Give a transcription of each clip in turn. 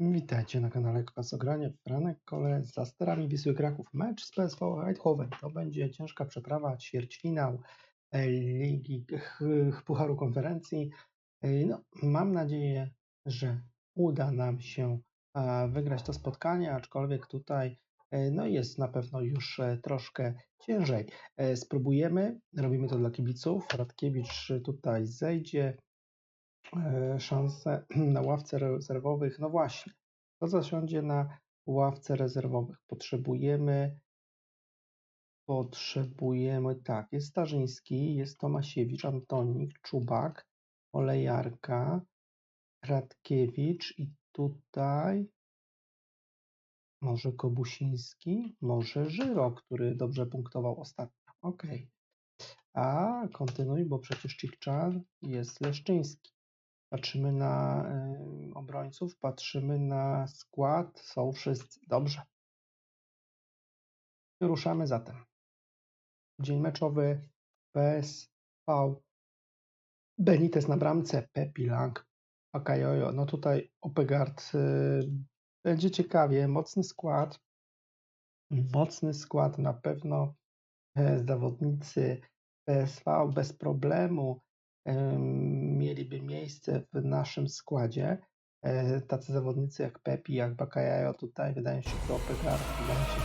Witajcie na kanale Kwasogranie. Franek Kole za sterami Wisły Kraków. Mecz z PSV Eindhoven. To będzie ciężka przeprawa, ćwierćfinał Ligi Ch- Pucharu Konferencji. No, mam nadzieję, że uda nam się wygrać to spotkanie, aczkolwiek tutaj e, no jest na pewno już e, troszkę ciężej. E, Spróbujemy, robimy to dla kibiców. Radkiewicz tutaj zejdzie, e, szansę na ławce rezerwowych. No właśnie, kto zasiądzie na ławce rezerwowych? Potrzebujemy, potrzebujemy, tak, jest Starzyński, jest Tomasiewicz, Antonik, Czubak, Olejarka, Radkiewicz i tutaj może Kobusiński, może Żyro, który dobrze punktował ostatnio. Okej. A kontynuuj, bo przecież Cikczan jest Leszczyński. Patrzymy na obrońców, patrzymy na skład. Są wszyscy. Dobrze. Ruszamy zatem. Dzień meczowy PSV Benitez na bramce, Pepi Lang, Akajojo. No tutaj Opegard. Y, będzie ciekawie. Mocny skład. Mocny skład na pewno. e, Zawodnicy PSV bez problemu em, mieliby miejsce w naszym składzie. E, Tacy zawodnicy jak Pepi, jak Bakajajo tutaj wydają się do Opegard, wydają się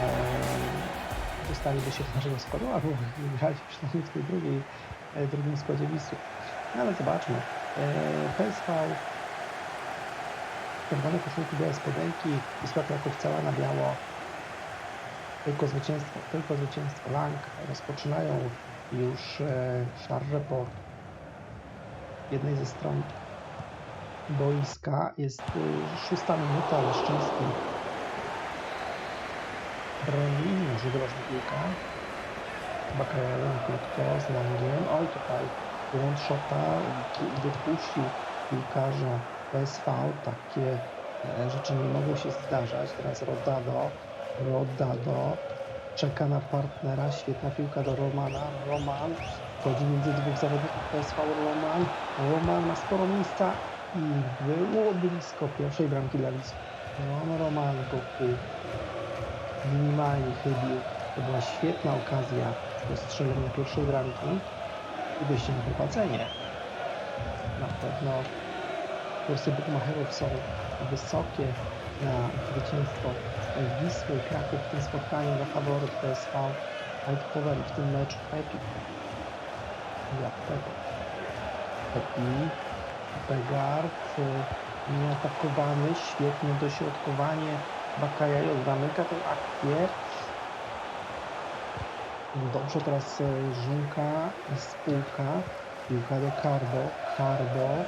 e, dostaliby się do naszego składu, albo grali przynajmniej w tej drugiej, e, drugim składzie Wisły. No ale zobaczmy. E, PSV czerwone koszulki, białe spodenki, Wisła Kraków cała na biało. Tylko zwycięstwo, tylko zwycięstwo. Lang rozpoczynają już e, szarże po jednej ze stron boiska. Jest e, szósta minuta, Leszczyński broni, może groźna piłka. Bakajalem krótko z Langiem. Oj, tutaj błąd szota wypuścił piłkarza PSV. Takie e, rzeczy nie mogą się zdarzać. Teraz Rodado, Rodado czeka na partnera. Świetna piłka do Romana. Roman wchodzi między dwóch zawodników PSV. Roman. Roman ma sporo miejsca i było blisko pierwszej bramki dla Wisły. No, Roman Goku minimalnie chybił. To była świetna okazja do strzelenia pierwszej bramki i wyjście na prowadzenie. Na pewno kursy bukmacherów są wysokie na zwycięstwo Wisły Kraków w tym spotkaniu na faworyt PSV Eindhoven w tym meczu Pepi. Ja Pepi. Pepi. Begard y, nieatakowany, świetne dośrodkowanie Bakajajo zamyka tę akcję. Dobrze teraz e, Żunka, spółka, piłka do Carbo, Carbo,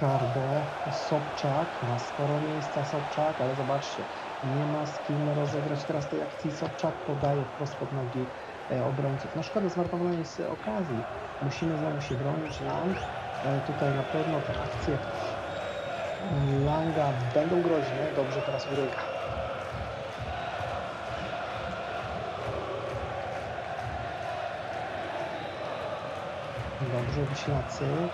Carbo, Sobczak, ma sporo miejsca Sobczak, ale zobaczcie, nie ma z kim rozegrać teraz tej akcji. Sobczak podaje wprost pod nogi e, obrońców. No szkoda zmarnowania jest okazji. Musimy znowu się bronić. Lang e, tutaj na pewno te akcje Langa będą groźne. Dobrze teraz uryga. Dobrze, Wiślacy.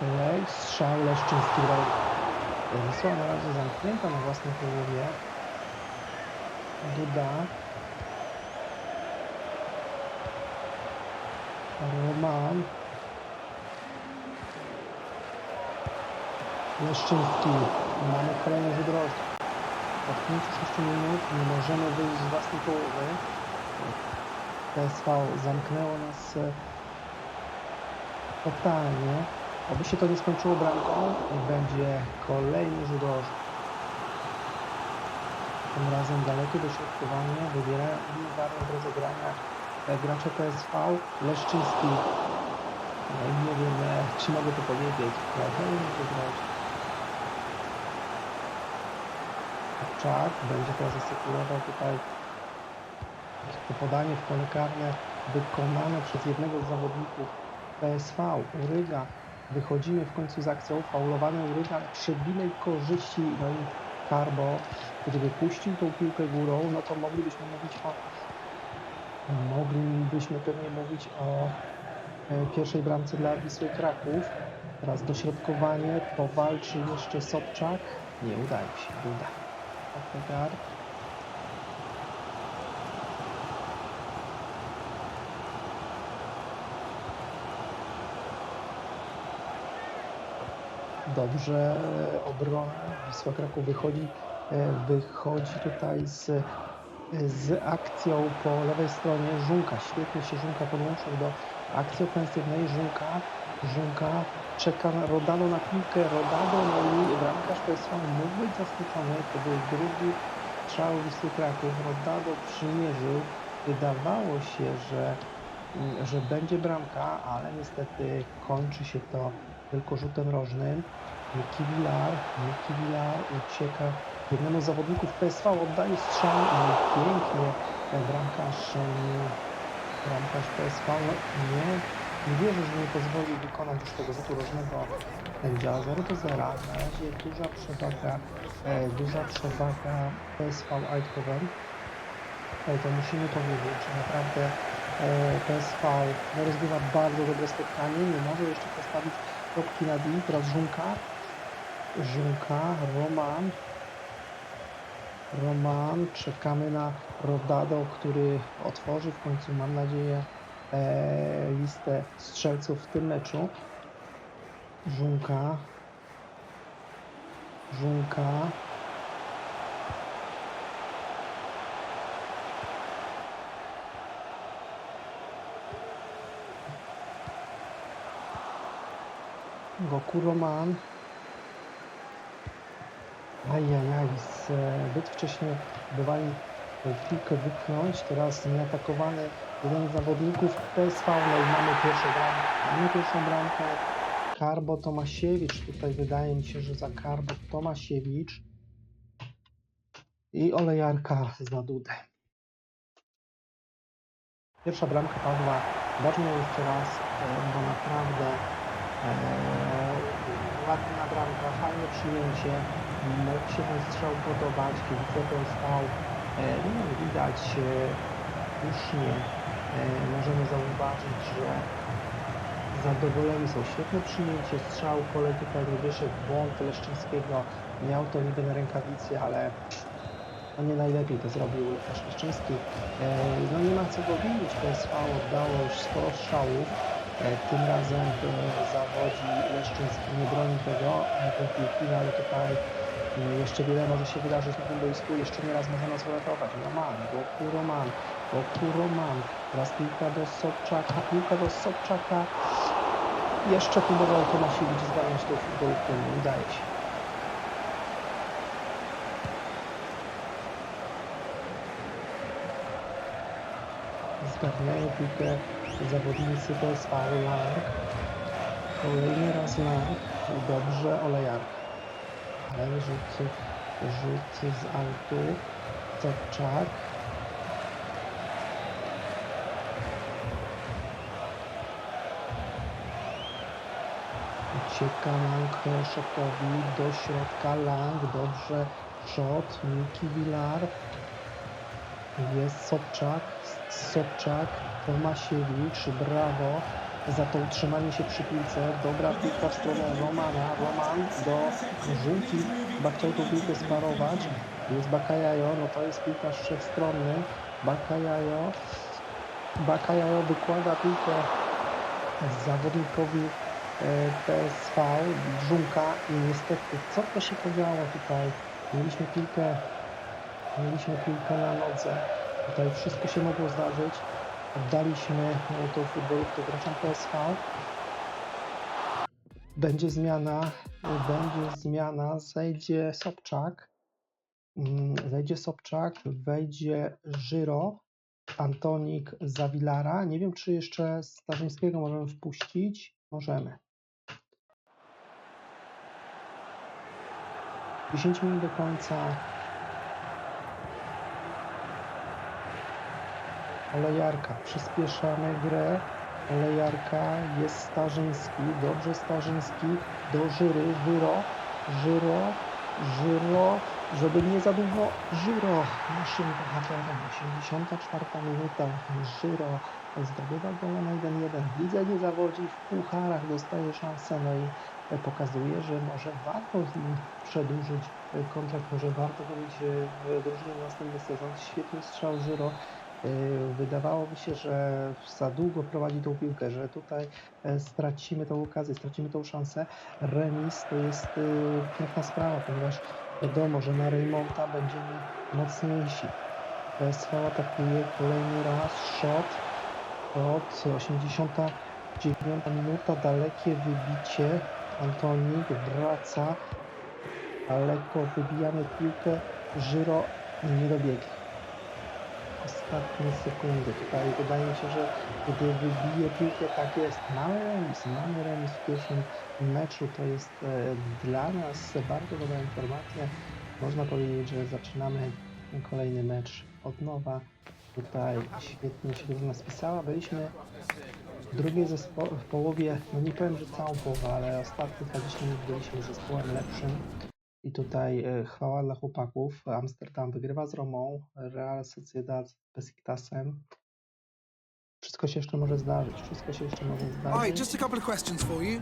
Kolej, strzał Leszczyński grał Wisła na razie zamknięta na własnej połowie. Duda. Roman. Leszczyński. Mamy kolejny wydrożny. Od 5-6 minut nie możemy wyjść z własnej połowy. PSV zamknęło nas e, totalnie. Oby się to nie skończyło bramką będzie kolejny rzut. Tym razem dalekie dośrodkowanie wybiera uwarne w drodze grania e, gracze PSV. Leszczyński. No, nie wiem, e, czy mogę to powiedzieć. Czak będzie teraz asekurował tutaj to podanie w pole karne wykonane przez jednego z zawodników PSV, Uryga Wychodzimy w końcu z akcją, faulowany Uryga, ale przebile korzyści, no i Karbo, gdyby puścił tą piłkę górą, no to moglibyśmy mówić o moglibyśmy pewnie mówić o e, pierwszej bramce dla Wisły Kraków. Teraz dośrodkowanie, powalczy jeszcze Sobczak. Nie udaje się, uda. Odegaard. Dobrze e, obrona. Wisła Kraków wychodzi, e, wychodzi tutaj z, e, z akcją po lewej stronie. Żunka, świetnie się Żunka podłączył do akcji ofensywnej. Żunka, Żunka czeka na Rodano na piłkę. Rodano, no i bramkarz PSV mógł być zaskoczony. To był drugi strzał Wisły Kraków. Rodano przymierzył. Wydawało się, że, mm, że będzie bramka, ale niestety kończy się to tylko rzutem rożnym. Miki Villar, Miki Villar ucieka jednemu zawodników PSV, oddaje strzał i pięknie e, bramkarz, e, bramkarz PSV nie, nie wierzy, że nie pozwoli wykonać już tego rzutu rożnego sędzia 0 do 0. Na razie duża przewaga, e, duża przewaga PSV Eindhoven. Ale to musimy powiedzieć, że naprawdę e, PSV rozgrywa bardzo dobre spotkanie, nie może jeszcze postawić kropki nad i. Teraz Żunka, Żunka, Roman, Roman, czekamy na Rodado, który otworzy w końcu, mam nadzieję, e, listę strzelców w tym meczu. Żunka, Żunka, Goku Roman. Ajajaj, zbyt wcześnie próbowali piłkę wypchnąć. Teraz nieatakowany jeden z zawodników PSV. No i mamy pierwszą bramkę. Mamy pierwszą bramkę. Karbo Tomasiewicz. Tutaj wydaje mi się, że za Karbo Tomasiewicz. I Olejarka za Dudę. Pierwsza bramka padła. Ważne jeszcze raz, e, bo naprawdę ładna bramka, fajne przyjęcie. Mógł się ten strzał podobać, kibice to stał. Eee, no, widać e, słusznie e, możemy zauważyć, że zadowoleni są. Świetne przyjęcie, strzał pole tutaj nie wyszedł, błąd Leszczyńskiego. Miał to niby na rękawicy, ale no nie najlepiej to zrobił Łukasz Leszczyński. Eee, no nie ma co go winić, PSV oddało już sporo strzałów. E, Tym razem e, zawodzi Leszczyński, nie broni tego, e, piłki, no ale tutaj e, jeszcze wiele może się wydarzyć na tym boisku, jeszcze nie raz może nas uratować. Roman, Goku Roman, Goku Roman, teraz piłka do Sobczaka, piłka do Sobczaka. Jeszcze próbował Tomasiewicz zgarnąć tą futbolówkę, udaje się. Zgarniają piłkę zawodnicy PSV Lark. Kolejny raz Lark. Dobrze Olejark. Ale rzuty, rzuty z autu. Cepczak. Ucieka Lang Szotowi do środka Lang. Dobrze. Shot. Miki Villar. Jest Sobczak. Sobczak. Tomasiewicz, brawo za to utrzymanie się przy piłce. Dobra piłka w stronę Romana. Roman do żółki. Chyba chciał tą piłkę sparować. Jest Bakajajo, no to jest piłkarz wszechstronny. Bakajajo. Bakajajo wykłada piłkę zawodnikowi e, PSV, Żunka i niestety, co to się podziało tutaj? Mieliśmy piłkę, mieliśmy piłkę na nodze. Tutaj wszystko się mogło zdarzyć. Oddaliśmy e, tą futbolówkę graczom PSV. Będzie zmiana, będzie zmiana, zejdzie Sobczak, mm, zejdzie Sobczak, wejdzie Żyro, Antonik Zawilara. Nie wiem, czy jeszcze Starzyńskiego możemy wpuścić. Możemy. 10 minut do końca. Olejarka. Przyspieszamy grę. Olejarka, jest Starzyński, dobrze Starzyński, do Żyry, Żyro, Żyro, Żyro, żeby nie za długo, Żyro, naszym bohaterem, 84 minuta, Żyro zdobywa gola na 1-1, Lidze nie zawodzi, w pucharach. Dostaje szansę, no i e, pokazuje, że może warto z nim przedłużyć e, kontrakt, może warto robić w drużynie na następny sezon, świetny strzał Żyro, Wydawało mi się, że za długo prowadzi tą piłkę, że tutaj e, stracimy tą okazję, stracimy tą szansę. Remis to jest yy, piękna sprawa, ponieważ wiadomo, że na Reymonta będziemy mocniejsi. PSV atakuje kolejny raz, shot od 89 minuta, dalekie wybicie. Antonik wraca, daleko wybijamy piłkę, Żyro nie dobiegnie ostatnie sekundy. Tutaj wydaje mi się, że gdy wybije piłkę, tak jest. Mamy remis, mamy remis w pierwszym meczu. To jest e, dla nas bardzo dobra informacja. Można powiedzieć, że zaczynamy kolejny mecz od nowa. Tutaj świetnie się drużyna. Byliśmy w drugiej zespo- w połowie, no nie powiem, że całą połowę, ale ostatnie 20 minut byliśmy zespołem lepszym. I tutaj e, chwała dla chłopaków. Amsterdam wygrywa z Romą, Real Sociedad z Besiktasem. Wszystko się jeszcze może zdarzyć. Wszystko się jeszcze może All right, zdarzyć. just a couple of questions for you.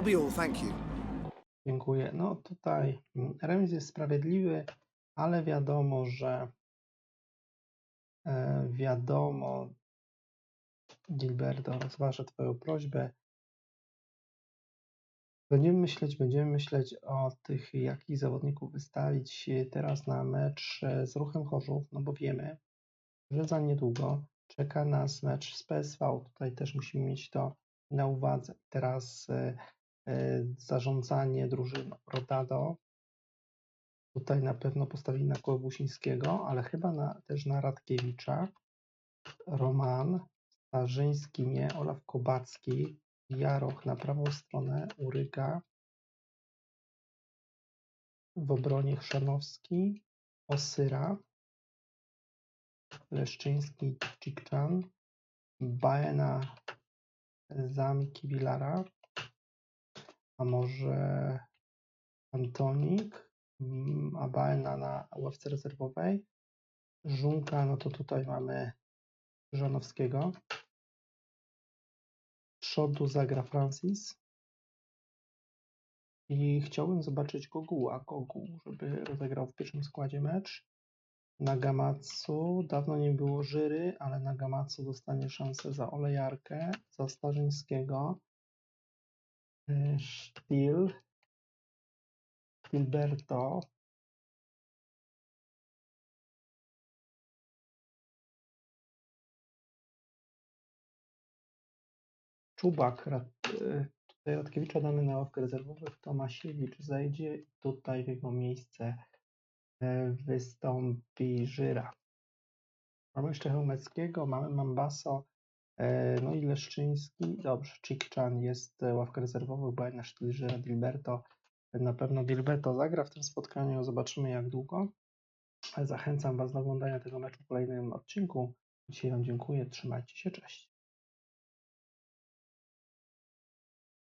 That'll be all, thank you. Dziękuję. No tutaj mm, remis jest sprawiedliwy, ale wiadomo, że e, wiadomo, Gilberto, rozważę Twoją prośbę. Będziemy myśleć, będziemy myśleć o tych, jakich zawodników wystawić teraz na mecz e, z Ruchem Chorzów, no bo wiemy, że za niedługo czeka nas mecz z PSV. Tutaj też musimy mieć to na uwadze. Teraz e, zarządzanie drużyną Rodado. Tutaj na pewno postawili na Kłobusińskiego, ale chyba na, też na Radkiewicza. Roman, Starzyński nie, Olaf Kobacki, Jaroch na prawą stronę, Uryga. W obronie Chrzanowski, Osyra, Leszczyński, Cikczan, Baena, Zamki, Wilara, a może Antonik, mm, a Baena na ławce rezerwowej, Żunka, no to tutaj mamy Żanowskiego. Przodu zagra Francis. I chciałbym zobaczyć Goguła, Gogu, żeby rozegrał w pierwszym składzie mecz. Nagamatsu, dawno nie było Żyry, ale Nagamatsu dostanie szansę za Olejarkę, za Starzyńskiego. Y, Stil, Gilberto, Czubak, y, tutaj Radkiewicza damy na ławkę rezerwowych, Tomasiewicz zejdzie tutaj w jego miejsce y, wystąpi Żyra. Mamy jeszcze Chełmeckiego, mamy Mambaso, e, no i Leszczyński. Dobrze, Cikczan jest e, ławka rezerwowych, bo na sztyl Żyra Dilberto. Na pewno Dilberto zagra w tym spotkaniu, zobaczymy jak długo. Zachęcam Was do oglądania tego meczu w kolejnym odcinku. Dzisiaj Wam dziękuję, trzymajcie się, cześć.